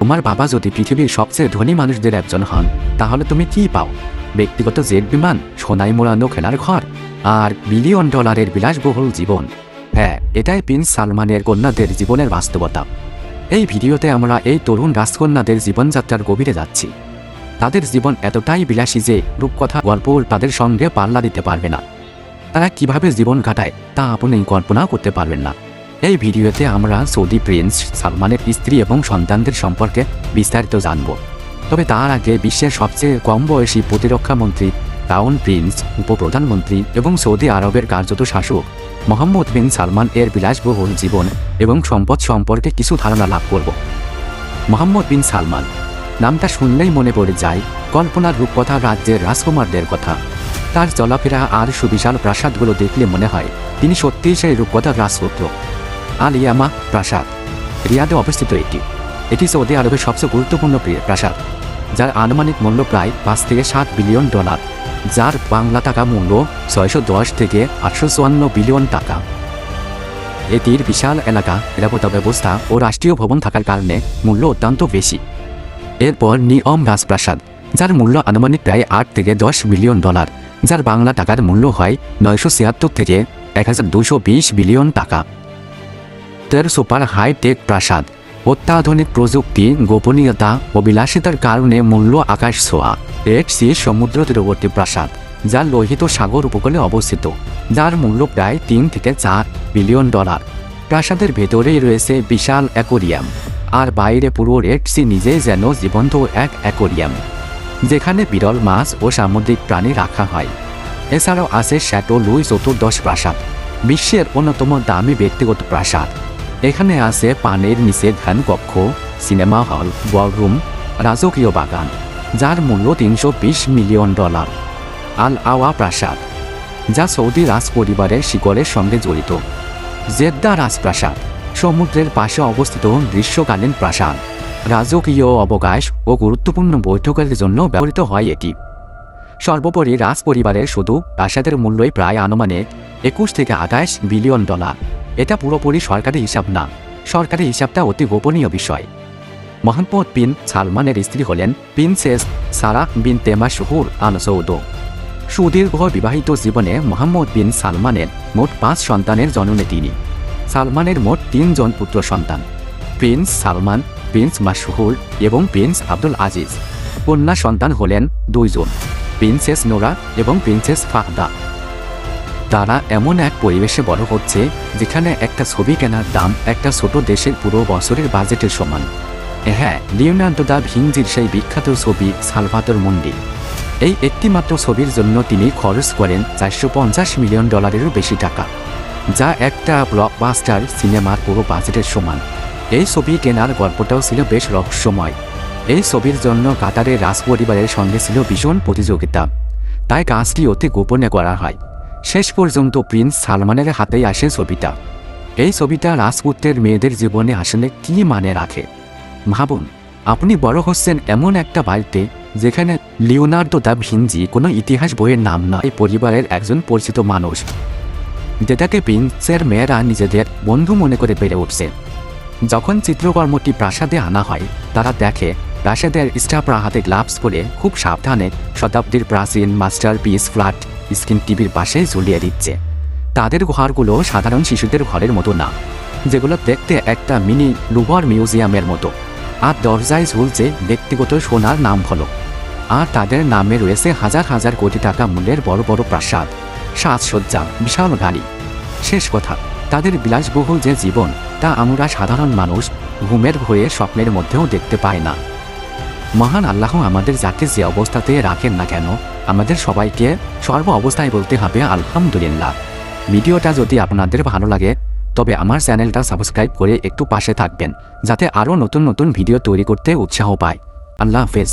তোমার বাবা যদি পৃথিবীর সবচেয়ে ধনী মানুষদের একজন হন, তাহলে তুমি কি পাও? ব্যক্তিগত জেট বিমান, সোনাই মোড়ানো খেলার ঘর, আর বিলিয়ন ডলারের বিলাসবহুল জীবন। হ্যাঁ এটাই প্রিন্স সালমানের কন্যাদের জীবনের বাস্তবতা। এই ভিডিওতে আমরা এই তরুণ রাজকন্যাদের জীবনযাত্রার গভীরে যাচ্ছি। তাদের জীবন এতটাই বিলাসী যে রূপকথা গল্প তাদের সঙ্গে পাল্লা দিতে পারবে না। তারা কীভাবে জীবন কাটায়, তা আপনি কল্পনা করতে পারবেন না। এই ভিডিওতে আমরা সৌদি প্রিন্স সালমানের স্ত্রী এবং সন্তানদের সম্পর্কে বিস্তারিত জানব। তবে তার আগে বিশ্বের সবচেয়ে কম বয়সী প্রতিরক্ষা মন্ত্রী, টাউন প্রিন্স, উপপ্রধানমন্ত্রী এবং সৌদি আরবের কার্যত শাসক মোহাম্মদ বিন সালমান এর বিলাসবহুল জীবন এবং সম্পদ সম্পর্কে কিছু ধারণা লাভ করব। মোহাম্মদ বিন সালমান, নামটা শুনলেই মনে পড়ে যায়, কল্পনার রূপকথা রাজ্যের রাজকুমারদের কথা। তার চলাফেরা আর সুবিশাল প্রাসাদগুলো দেখলে মনে হয় তিনি সত্যিই সেই রূপকথার রাজপুত্র। আল ইয়ামা প্রাসাদ। রিয়াদে অবস্থিত এটি। এটি সৌদি আরবের সবচেয়ে গুরুত্বপূর্ণ প্রি- প্রাসাদ, যার আনুমানিক মূল্য প্রায় পাঁচ থেকে সাত বিলিয়ন ডলার, যার বাংলা টাকা মূল্য ছয়শো দশ থেকে আটশো চুয়ান্ন বিলিয়ন টাকা। এটির বিশাল এলাকা, নিরাপত্তা ব্যবস্থা ও রাষ্ট্রীয় ভবন থাকার কারণে মূল্য অত্যন্ত বেশি। এরপর নিয়ম রাজপ্রাসাদ, যার মূল্য আনুমানিক প্রায় আট থেকে দশ বিলিয়ন ডলার, যার বাংলা টাকার মূল্য হয় নয়শো ছিয়াত্তর থেকে এক হাজার দুশো বিশ বিলিয়ন টাকা। তের সুপার হাইটেক প্রাসাদ, অত্যাধুনিক প্রযুক্তি, গোপনীয়তা ও বিলাসিতার কারণে মূল্য আকাশ ছোঁয়া। রেড সি সমুদ্র তীরবর্তী প্রাসাদ, যা লোহিত সাগর উপকূলে অবস্থিত, যার মূল্য প্রায় তিন থেকে চার বিলিয়ন ডলার। প্রাসাদের ভেতরেই রয়েছে বিশাল অ্যাকোরিয়াম, আর বাইরে পুরো রেড সি নিজেই যেন জীবন্ত এক অ্যাকোরিয়াম, যেখানে বিরল মাছ ও সামুদ্রিক প্রাণী রাখা হয়। এছাড়াও আছে শ্যাটো লুই চতুর্দশ প্রাসাদ, বিশ্বের অন্যতম দামি ব্যক্তিগত প্রাসাদ। এখানে আছে পানের নিচে ধ্যান কক্ষ, সিনেমা হল, বলরুম, রাজকীয় বাগান, যার মূল্য তিনশো বিশ মিলিয়ন ডলার। আল আওয়া প্রাসাদ, যা সৌদি রাজ পরিবারের শিকড়ের সঙ্গে জড়িত। জেদ্দা রাজপ্রাসাদ, সমুদ্রের পাশে অবস্থিত গ্রীষ্মকালীন প্রাসাদ। রাজকীয় অবকাশ ও গুরুত্বপূর্ণ বৈঠকের জন্য ব্যবহৃত হয় এটি। সর্বোপরি রাজ পরিবারের শুধু প্রাসাদের মূল্যই প্রায় আনুমানিক একুশ থেকে আঠাশ বিলিয়ন ডলার। এটা পুরোপুরি সরকারি হিসাব না। সরকারি হিসাবটা অতি গোপনীয় বিষয়। মোহাম্মদ বিন সালমানের স্ত্রী হলেন প্রিন্সেস সারা বিন তেমা শুহুর আল সৌদ। সুদীর্ঘ বিবাহিত জীবনে মোহাম্মদ বিন সালমানের মোট পাঁচ সন্তানের জননে তিনি। সালমানের মোট তিনজন পুত্র সন্তান। প্রিন্স সালমান, প্রিন্স মাসহুর এবং প্রিন্স আব্দুল আজিজ। কন্যা সন্তান হলেন দুইজন, প্রিন্সেস নোরা এবং প্রিন্সেস ফাহদা। তারা এমন এক পরিবেশে বড় হচ্ছে, যেখানে একটা ছবি কেনার দাম একটা ছোট দেশের পুরো বছরের বাজেটের সমান। হ্যাঁ লিওনার্দো দা ভিংজির সেই বিখ্যাত ছবি সালভাতর মন্ডি। এই একটিমাত্র ছবির জন্য তিনি খরচ করেন চারশো পঞ্চাশ মিলিয়ন ডলারেরও বেশি টাকা, যা একটা ব্লকবাস্টার সিনেমার পুরো বাজেটের সমান। এই ছবি কেনার গল্পটাও ছিল বেশ রহস্যময়। এই ছবির জন্য কাতারের রাজ পরিবারের সঙ্গে ছিল ভীষণ প্রতিযোগিতা। তাই কাজটি অতি গোপনে করা হয়। শেষ পর্যন্ত প্রিন্স সালমানের হাতেই আসে ছবিটা। এই ছবিটা রাজপুত্রের মেয়েদের জীবনে আসলে কী মানে রাখে? ভাবুন আপনি বড় হচ্ছেন এমন একটা বাড়িতে যেখানে লিওনার্দো দা ভিঞ্জি কোনো ইতিহাস বইয়ের নাম নয় এই পরিবারের একজন পরিচিত মানুষ। যেটাকে প্রিন্সের মেয়েরা নিজেদের বন্ধু মনে করে বেড়ে উঠছে। যখন চিত্রকর্মটি প্রাসাদে আনা হয়, তারা দেখে প্রাসাদের স্টাফরা হাতে গ্লাভস পরে খুব সাবধানে শতাব্দীর প্রাচীন মাস্টার পিস ফ্ল্যাট স্ক্রিন টিভির পাশে ঝুলিয়ে দিচ্ছে। তাদের ঘরগুলো সাধারণ শিশুদের ঘরের মতো না, যেগুলো দেখতে একটা মিনি লুভার মিউজিয়ামের মতো। আর দরজায় ঝুলছে ব্যক্তিগত সোনার নাম ফলক আর তাদের নামে রয়েছে হাজার হাজার কোটি টাকা মূল্যের বড় বড় প্রাসাদ, সাজসজ্জা, বিশাল গাড়ি শেষ কথা, তাদের বিলাসবহুল যে জীবন, তা আমরা সাধারণ মানুষ ঘুমের ভয়ে স্বপ্নের মধ্যেও দেখতে পাই না। মহান আল্লাহ আমাদের যাকে যে অবস্থাতে রাখেন না কেন, আমাদের সবাইকে সর্ব অবস্থায় বলতে হবে আলহামদুলিল্লাহ। ভিডিওটা যদি আপনাদের ভালো লাগে, তবে আমার চ্যানেলটা সাবস্ক্রাইব করে একটু পাশে থাকবেন, যাতে আরও নতুন নতুন ভিডিও তৈরি করতে উৎসাহ পায় আল্লাহ হাফেজ।